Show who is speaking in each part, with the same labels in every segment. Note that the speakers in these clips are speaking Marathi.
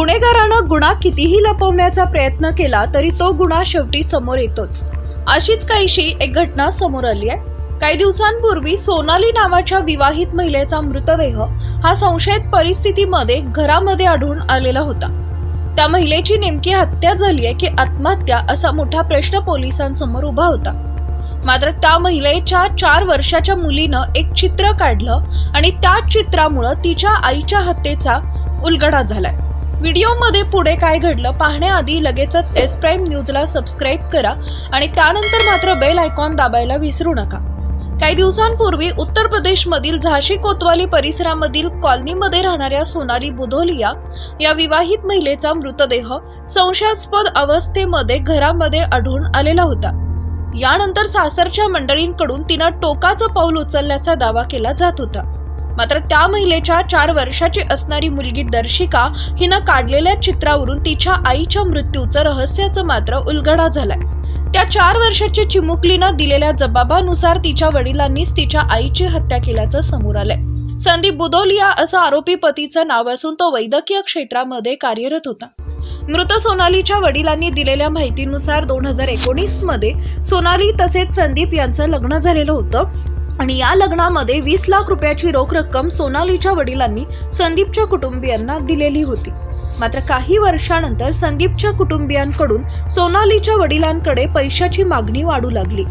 Speaker 1: गुन्हेगारानं गुन्हा कितीही लपवण्याचा प्रयत्न केला तरी तो गुन्हा शेवटी समोर येतोच. अशीच काहीशी एक घटना समोर आली आहे. काही दिवसांपूर्वी सोनाली नावाच्या विवाहित महिलेचा मृतदेह हा संशयित परिस्थितीमध्ये घरामध्ये आढळून आलेला होता. त्या महिलेची नेमकी हत्या झाली आहे की आत्महत्या असा मोठा प्रश्न पोलिसांसमोर उभा होता. मात्र त्या महिलेच्या चार वर्षाच्या मुलीनं एक चित्र काढलं आणि त्या चित्रामुळं तिच्या आईच्या हत्येचा उलगडा झालाय. व्हिडिओमध्ये पुढे काय घडलं पाहण्याआधी लगेचच एस प्राईम न्यूजला सबस्क्राईब करा आणि त्यानंतर मात्र बेल आयकॉन दाबायला विसरू नका. काही दिवसांपूर्वी उत्तर प्रदेशमधील झाशी कोतवाली परिसरामधील कॉलनीमध्ये राहणाऱ्या सोनाली बुधोलिया या विवाहित महिलेचा मृतदेह संशयास्पद अवस्थेमध्ये घरामध्ये आढळून आलेला होता. यानंतर सासरच्या मंडळींकडून तिनं टोकाचं पाऊल उचलल्याचा दावा केला जात होता. मात्र त्या महिलेच्या चार वर्षाची असणारी मुलगी दर्शिका हिनं काढलेल्या चित्रावरून तिच्या आईच्या मृत्यूचं रहस्याचं मात्र उलगडा झालाय. त्या चार वर्षाच्या चिमुकलीनं दिलेल्या जबाबानुसार तिच्या वडिलांनीच तिच्या आईची हत्या केल्याचं समोर आलंय. संदीप बुदोलिया असं आरोपी पतीचं नाव असून तो वैद्यकीय क्षेत्रामध्ये कार्यरत होता. मृत सोनालीच्या वडिलांनी दिलेल्या माहितीनुसार दोन हजार एकोणीसमध्ये सोनाली तसेच संदीप यांचं लग्न झालेलं होतं. आणि या लग्नामध्ये वीस लाख रुपयाची रोख रक्कम सोनालीच्या वडिलांनी संदीपच्या कुटुंबियांना दिलेली होती. मात्र काही वर्षानंतर संदीपच्या कुटुंबियांकडून सोनालीच्या वडिलांकडे पैशाची मागणी वाढू लागली.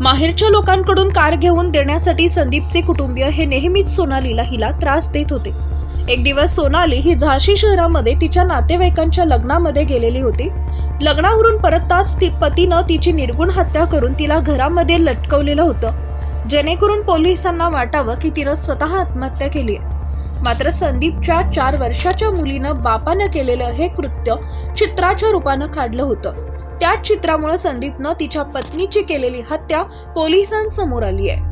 Speaker 1: माहेरच्या लोकांकडून कार घेऊन देण्यासाठी संदीपचे कुटुंबीय हे नेहमीच सोनालीला हिला त्रास देत होते. एक दिवस सोनाली ही झाशी शहरामध्ये तिच्या नातेवाईकांच्या लग्नामध्ये गेलेली होती. लग्नावरून परत तास ती पतीनं तिची निर्गुण हत्या करून तिला घरामध्ये लटकवलेलं होतं. जेणेकरून पोलिसांना वाटावं की तिनं स्वतः आत्महत्या केली आहे. मात्र संदीपच्या चार वर्षाच्या मुलीनं बापानं केलेलं हे कृत्य चित्राच्या रूपानं काढलं होतं. त्याच चित्रामुळे संदीपनं तिच्या पत्नीची केलेली हत्या पोलिसांसमोर आली आहे.